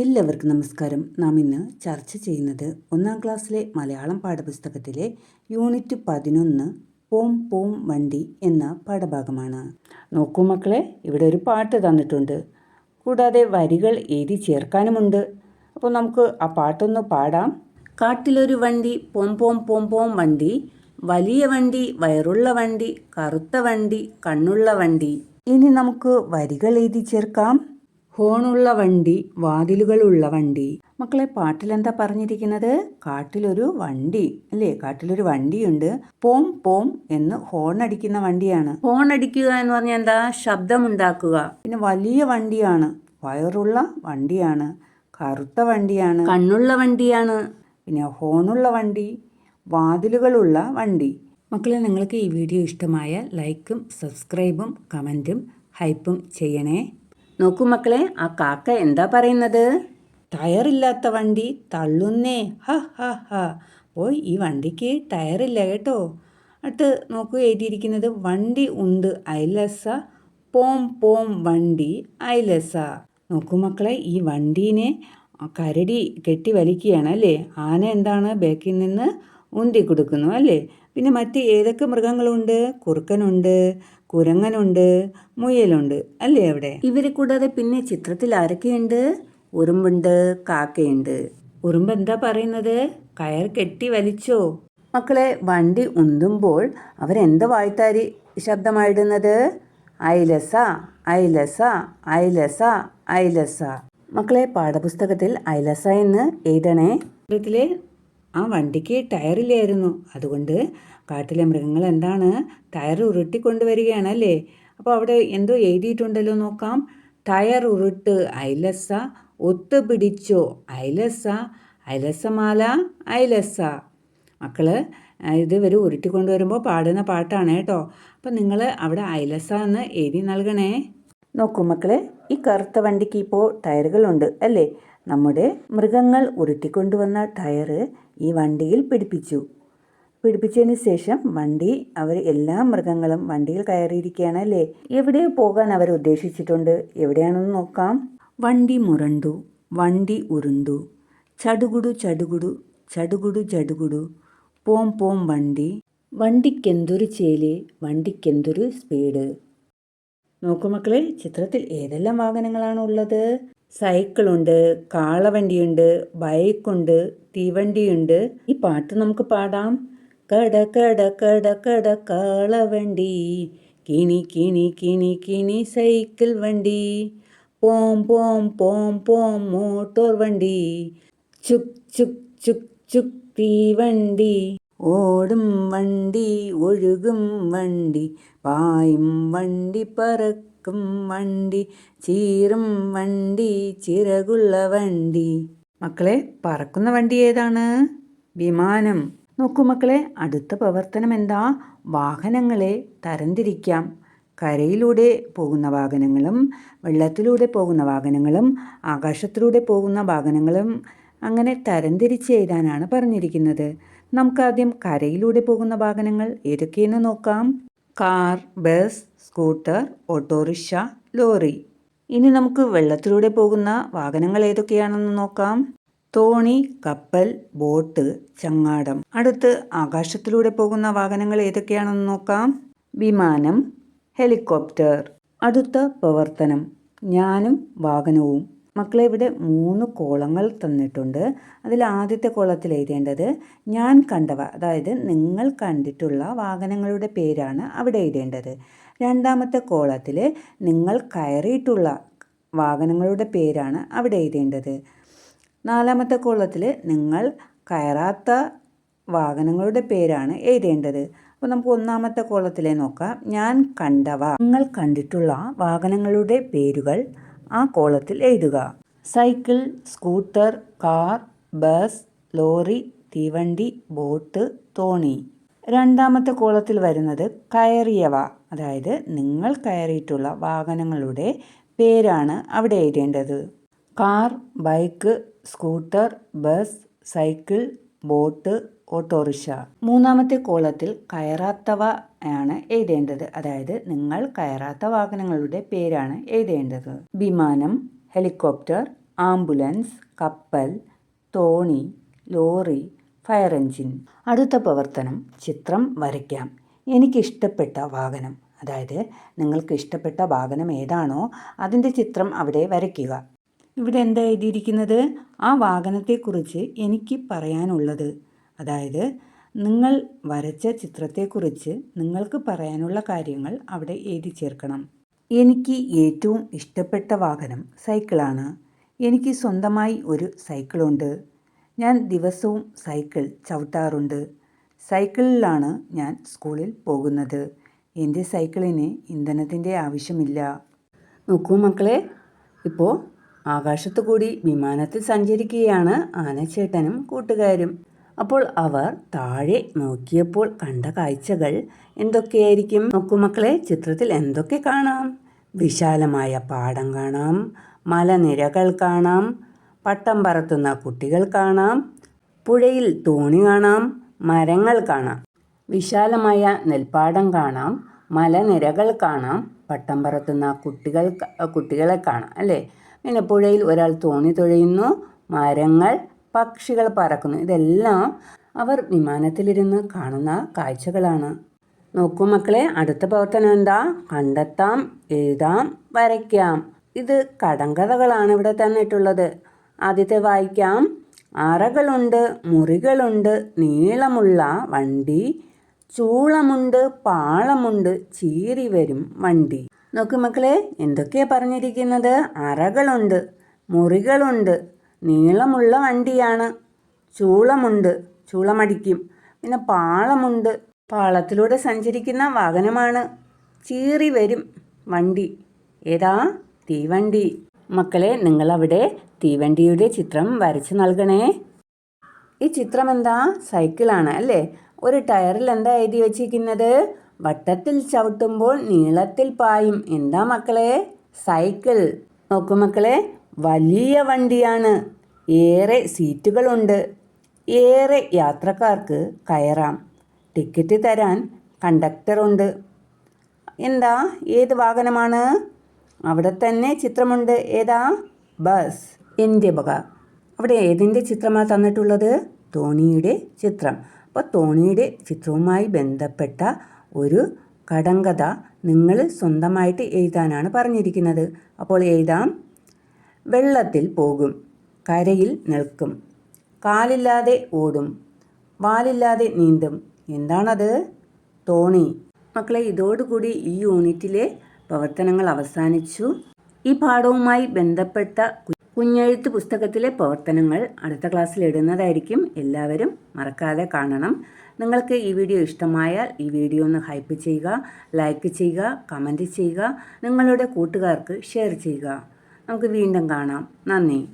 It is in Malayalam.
എല്ലാവർക്കും നമസ്കാരം. നാം ഇന്ന് ചർച്ച ചെയ്യുന്നത് ഒന്നാം ക്ലാസ്സിലെ മലയാളം പാഠപുസ്തകത്തിലെ യൂണിറ്റ് പതിനൊന്ന് പോം പോം വണ്ടി എന്ന പാഠഭാഗമാണ്. നോക്കൂ മക്കളെ ഇവിടെ ഒരു പാട്ട് തന്നിട്ടുണ്ട്. കൂടാതെ വരികൾ എഴുതി ചേർക്കാനുമുണ്ട്. അപ്പോൾ നമുക്ക് ആ പാട്ടൊന്ന് പാടാം. കാട്ടിലൊരു വണ്ടി പോം പോം പോം പോം വണ്ടി വലിയ വണ്ടി വയറുള്ള വണ്ടി കറുത്ത വണ്ടി കണ്ണുള്ള വണ്ടി. ഇനി നമുക്ക് വരികൾ എഴുതി ചേർക്കാം. ഹോണുള്ള വണ്ടി വാതിലുകളുള്ള വണ്ടി. മക്കളെ പാട്ടിൽ എന്താ പറഞ്ഞിരിക്കുന്നത്? കാട്ടിലൊരു വണ്ടി അല്ലേ? കാട്ടിലൊരു വണ്ടിയുണ്ട്. പോം പോം എന്ന് ഹോൺ അടിക്കുന്ന വണ്ടിയാണ്. ഹോൺ അടിക്കുക എന്ന് പറഞ്ഞാൽ എന്താ? ശബ്ദമുണ്ടാക്കുക. പിന്നെ വലിയ വണ്ടിയാണ്. വയറുള്ള വണ്ടിയാണ്. കറുത്ത വണ്ടിയാണ്. കണ്ണുള്ള വണ്ടിയാണ്. പിന്നെ ഹോണുള്ള വണ്ടി വാതിലുകളുള്ള വണ്ടി. മക്കളെ നിങ്ങൾക്ക് ഈ വീഡിയോ ഇഷ്ടമായ ലൈക്കും സബ്സ്ക്രൈബും കമന്റും ഹൈപ്പും ചെയ്യണേ. നോക്കൂ മക്കളെ ആ കാക്ക എന്താ പറയുന്നത്? ടയറില്ലാത്ത വണ്ടി തള്ളുന്നേ. ഹ ഹ ഹ. ഓ ഈ വണ്ടിക്ക് ടയറില്ല കേട്ടോ. അടുത്ത് നോക്കൂ എഴുതിയിരിക്കുന്നത് വണ്ടി ഉണ്ട് ഐലസ. പോം പോം വണ്ടി ഐലസ. നോക്കൂ മക്കളെ ഈ വണ്ടീനെ കരടി കെട്ടി വലിക്കുകയാണ് അല്ലേ? ആന എന്താണ് ബാക്കിൽ നിന്ന് ഉന്തി കൊടുക്കുന്നു അല്ലേ? പിന്നെ മറ്റ് ഏതൊക്കെ മൃഗങ്ങളുണ്ട്? കുറുക്കനുണ്ട് കുരങ്ങനുണ്ട് മുയലുണ്ട് അല്ലേ അവിടെ? ഇവരെ കൂടാതെ പിന്നെ ചിത്രത്തിൽ ആരൊക്കെയുണ്ട്? ഉറുമ്പുണ്ട് കാക്കയുണ്ട്. ഉറുമ്പ് എന്താ പറയുന്നത്? കയർ കെട്ടി വലിച്ചോ? മക്കളെ വണ്ടി ഉന്തുമ്പോൾ അവരെന്താ വായ്ത്താരി ശബ്ദമായിടുന്നത്? ഐലസ ഐലസ ഐലസ ഐലസ. മക്കളെ പാഠപുസ്തകത്തിൽ ഐലസ എന്ന് എഴുതണേ. ചിത്രത്തിലെ ആ വണ്ടിക്ക് ടയറില്ലായിരുന്നു. അതുകൊണ്ട് കാട്ടിലെ മൃഗങ്ങൾ എന്താണ് ടയർ ഉരുട്ടിക്കൊണ്ടുവരികയാണ് അല്ലേ അപ്പോൾ അവിടെ എന്തോ എഴുതിയിട്ടുണ്ടല്ലോ നോക്കാം. ടയർ ഉരുട്ട് ഐലസ ഒത്തുപിടിച്ചോ ഐലസ ഐലസമാല ഐലസ മക്കൾ ഇത് ഇവർ ഉരുട്ടിക്കൊണ്ടുവരുമ്പോൾ പാടുന്ന പാട്ടാണ് കേട്ടോ. അപ്പം നിങ്ങൾ അവിടെ ഐലസ എന്ന് എഴുതി നൽകണേ. നോക്കൂ മക്കളെ ഈ കറുത്ത വണ്ടിക്ക് ഇപ്പോൾ ടയറുകളുണ്ട് അല്ലേ? നമ്മുടെ മൃഗങ്ങൾ ഉരുട്ടിക്കൊണ്ടുവന്ന ടയർ ഈ വണ്ടിയിൽ പിടിപ്പിച്ചു. പിടിപ്പിച്ചതിന് ശേഷം വണ്ടി അവർ എല്ലാ മൃഗങ്ങളും വണ്ടിയിൽ കയറിയിരിക്കുകയാണ് അല്ലേ? എവിടെ പോകാൻ അവർ ഉദ്ദേശിച്ചിട്ടുണ്ട്? എവിടെയാണെന്ന് നോക്കാം. വണ്ടി മുരണ്ടു വണ്ടി ഉരുണ്ടു. ചടുകുടു ചടുകുടു ചടുകുടു ചടുകുടു. പോം പോം വണ്ടി. വണ്ടിക്കെന്തൊരു ചേൽ വണ്ടിക്കെന്തൊരു സ്പീഡ്. നോക്കൂ മക്കളെ ചിത്രത്തിൽ ഏതെല്ലാം വാഹനങ്ങളാണ് ഉള്ളത്? സൈക്കിളുണ്ട് കാളവണ്ടിയുണ്ട് ബൈക്കുണ്ട് തീവണ്ടിയുണ്ട്. ഈ പാട്ട് നമുക്ക് പാടാം. കട കട കട കട കാളവണ്ടി. കിണി കിണി കിണി കിണി സൈക്കിൾ വണ്ടി. പോം പോം പോം പോം മോട്ടോർ വണ്ടി. ചുക് ചുക് ചുക് ചുക് തീവണ്ടി. ഓടും വണ്ടി ഒഴുകും വണ്ടി പായും വണ്ടി പറക്കും വണ്ടി ചീറും വണ്ടി ചിറകുള്ള വണ്ടി. മക്കളെ പറക്കുന്ന വണ്ടി ഏതാണ്? വിമാനം. നോക്കൂ മക്കളെ അടുത്ത പ്രവർത്തനം എന്താ? വാഹനങ്ങളെ തരംതിരിക്കാം. കരയിലൂടെ പോകുന്ന വാഹനങ്ങളും വെള്ളത്തിലൂടെ പോകുന്ന വാഹനങ്ങളും ആകാശത്തിലൂടെ പോകുന്ന വാഹനങ്ങളും അങ്ങനെ തരംതിരിച്ച് എഴുതാനാണ് പറഞ്ഞിരിക്കുന്നത്. നമുക്കാദ്യം കരയിലൂടെ പോകുന്ന വാഹനങ്ങൾ ഏതൊക്കെയെന്ന് നോക്കാം. Car bus scooter auto rickshaw lorry. ഇനി നമുക്ക് വെള്ളത്തിലൂടെ പോകുന്ന വാഹനങ്ങൾ ഏതൊക്കെയാണെന്ന് നോക്കാം. തോണി കപ്പൽ ബോട്ട് ചങ്ങാടം. അടുത്ത് ആകാശത്തിലൂടെ പോകുന്ന വാഹനങ്ങൾ ഏതൊക്കെയാണെന്ന് നോക്കാം. വിമാനം ഹെലികോപ്റ്റർ. അടുത്ത പ്രവർത്തനം. ഞാനും വാഹനവും. മക്കളെ ഇവിടെ മൂന്ന് കോളങ്ങൾ തന്നിട്ടുണ്ട്. അതിൽ ആദ്യത്തെ കോളത്തിൽ എഴുതേണ്ടത് ഞാൻ കണ്ടവ അതായത് നിങ്ങൾ കണ്ടിട്ടുള്ള വാഹനങ്ങളുടെ പേരാണ് അവിടെ എഴുതേണ്ടത് രണ്ടാമത്തെ കോളത്തിൽ നിങ്ങൾ കയറിയിട്ടുള്ള വാഹനങ്ങളുടെ പേരാണ് അവിടെ എഴുതേണ്ടത് നാലാമത്തെ കോളത്തിൽ നിങ്ങൾ കയറാത്ത വാഹനങ്ങളുടെ പേരാണ് എഴുതേണ്ടത് അപ്പോൾ നമുക്ക് ഒന്നാമത്തെ കോളത്തിലെ നോക്കാം. ഞാൻ കണ്ടവ നിങ്ങൾ കണ്ടിട്ടുള്ള വാഹനങ്ങളുടെ പേരുകൾ ആ കോളത്തിൽ എഴുതുക. Cycle scooter car bus lorry തീവണ്ടി ബോട്ട് തോണി. രണ്ടാമത്തെ കോളത്തിൽ വരുന്നത് കയറിയവ. അതായത് നിങ്ങൾ കയറിയിട്ടുള്ള വാഹനങ്ങളുടെ പേരാണ് അവിടെ എഴുതേണ്ടത്. Car bike scooter bus cycle boat auto rickshaw. മൂന്നാമത്തെ കോളത്തിൽ കയറാത്തവ ആണ് എഴുതേണ്ടത്. അതായത് നിങ്ങൾ കയറാത്ത വാഹനങ്ങളുടെ പേരാണ് എഴുതേണ്ടത്. വിമാനം ഹെലികോപ്റ്റർ ആംബുലൻസ് കപ്പൽ തോണി ലോറി ഫയർ എഞ്ചിൻ അടുത്ത പ്രവർത്തനം ചിത്രം വരയ്ക്കാം. എനിക്കിഷ്ടപ്പെട്ട വാഹനം. അതായത് നിങ്ങൾക്ക് ഇഷ്ടപ്പെട്ട വാഹനം ഏതാണോ അതിന്റെ ചിത്രം അവിടെ വരയ്ക്കുക. ഇവിടെ എന്താ എഴുതിയിരിക്കുന്നത്? ആ വാഹനത്തെക്കുറിച്ച് എനിക്ക് പറയാനുള്ളത്. അതായത് നിങ്ങൾ വരച്ച ചിത്രത്തെക്കുറിച്ച് നിങ്ങൾക്ക് പറയാനുള്ള കാര്യങ്ങൾ അവിടെ എഴുതി ചേർക്കണം. എനിക്ക് ഏറ്റവും ഇഷ്ടപ്പെട്ട വാഹനം സൈക്കിളാണ്. എനിക്ക് സ്വന്തമായി ഒരു സൈക്കിളുണ്ട്. ഞാൻ ദിവസവും സൈക്കിൾ ചവിട്ടാറുണ്ട്. സൈക്കിളിലാണ് ഞാൻ സ്കൂളിൽ പോകുന്നത്. എന്റെ സൈക്കിളിന് ഇന്ധനത്തിന്റെ ആവശ്യമില്ല. നോക്കൂ മക്കളെ ഇപ്പോൾ ആകാശത്തു കൂടി വിമാനത്തിൽ സഞ്ചരിക്കുകയാണ് ആനച്ചേട്ടനും കൂട്ടുകാരും. അപ്പോൾ അവർ താഴെ നോക്കിയപ്പോൾ കണ്ട കാഴ്ചകൾ എന്തൊക്കെയായിരിക്കും? നോക്കൂ മക്കളെ ചിത്രത്തിൽ എന്തൊക്കെ കാണാം? വിശാലമായ പാടം കാണാം മലനിരകൾ കാണാം പട്ടം പറത്തുന്ന കുട്ടികൾ കാണാം പുഴയിൽ തോണി കാണാം മരങ്ങൾ കാണാം. വിശാലമായ നെൽപ്പാടം കാണാം മലനിരകൾ കാണാം പട്ടം പറത്തുന്ന കുട്ടികൾ കുട്ടികളെ കാണാം അല്ലേ? പിന്നെ പുഴയിൽ ഒരാൾ തോണി തുഴയുന്നു മരങ്ങൾ പക്ഷികൾ പറക്കുന്നു. ഇതെല്ലാം അവർ വിമാനത്തിലിരുന്ന് കാണുന്ന കാഴ്ചകളാണ്. നോക്കൂ മക്കളെ അടുത്ത പ്രവർത്തനം എന്താ? കണ്ടെത്താം എഴുതാം വരയ്ക്കാം. ഇത് കടങ്കഥകളാണ് ഇവിടെ തന്നിട്ടുള്ളത്. ആദ്യത്തെ വായിക്കാം. അറകളുണ്ട് മുറികളുണ്ട് നീളമുള്ള വണ്ടി ചൂളമുണ്ട് പാളമുണ്ട് ചീറി വരും വണ്ടി. നോക്ക് മക്കളെ എന്തൊക്കെയാ പറഞ്ഞിരിക്കുന്നത്? അറകളുണ്ട് മുറികളുണ്ട് നീളമുള്ള വണ്ടിയാണ്. ചൂളമുണ്ട്. ചൂളമടിക്കും. പിന്നെ പാളമുണ്ട്. പാളത്തിലൂടെ സഞ്ചരിക്കുന്ന വാഹനമാണ്. ചീറി വരും വണ്ടി. ഏതാ? തീവണ്ടി. മക്കളെ നിങ്ങളവിടെ തീവണ്ടിയുടെ ചിത്രം വരച്ച് നൽകണേ. ഈ ചിത്രം എന്താ സൈക്കിളാണ് അല്ലേ? ഒരു ടയറിൽ എന്താ എഴുതി വച്ചിരിക്കുന്നത്? വട്ടത്തിൽ ചവിട്ടുമ്പോൾ നീളത്തിൽ പായും. എന്താ മക്കളെ? സൈക്കിൾ. നോക്കൂ മക്കളെ വലിയ വണ്ടിയാണ്. ഏറെ സീറ്റുകളുണ്ട്. ഏറെ യാത്രക്കാർക്ക് കയറാം. ടിക്കറ്റ് തരാൻ കണ്ടക്ടറുണ്ട്. എന്താ? ഏത് വാഹനമാണ്? അവിടെ തന്നെ ചിത്രമുണ്ട്. ഏതാ? ബസ്. എന്റെ വക അവിടെ ഏതിന്റെ ചിത്രമാണ് തന്നിട്ടുള്ളത്? തോണിയുടെ ചിത്രം. അപ്പോൾ തോണിയുടെ ചിത്രവുമായി ബന്ധപ്പെട്ട ഒരു കടങ്കഥ നിങ്ങൾ സ്വന്തമായിട്ട് എഴുതാനാണ് പറഞ്ഞിരിക്കുന്നത്. അപ്പോൾ എഴുതാം. വെള്ളത്തിൽ പോകും. കരയിൽ നിൽക്കും. കാലില്ലാതെ ഓടും. വാലില്ലാതെ നീന്തും. എന്താണത്? തോണി. മക്കളെ ഇതോടുകൂടി ഈ യൂണിറ്റിലെ പ്രവർത്തനങ്ങൾ അവസാനിച്ചു. ഈ പാഠവുമായി ബന്ധപ്പെട്ട കുഞ്ഞെഴുത്ത് പുസ്തകത്തിലെ പ്രവർത്തനങ്ങൾ അടുത്ത ക്ലാസ്സിൽ ഇടുന്നതായിരിക്കും. എല്ലാവരും മറക്കാതെ കാണണം. നിങ്ങൾക്ക് ഈ വീഡിയോ ഇഷ്ടമായാൽ ഈ വീഡിയോ ഒന്ന് ഹൈപ്പ് ചെയ്യുക ലൈക്ക് ചെയ്യുക കമന്റ് ചെയ്യുക. നിങ്ങളുടെ കൂട്ടുകാർക്ക് ഷെയർ ചെയ്യുക. നമുക്ക് വീണ്ടും കാണാം. നന്ദി.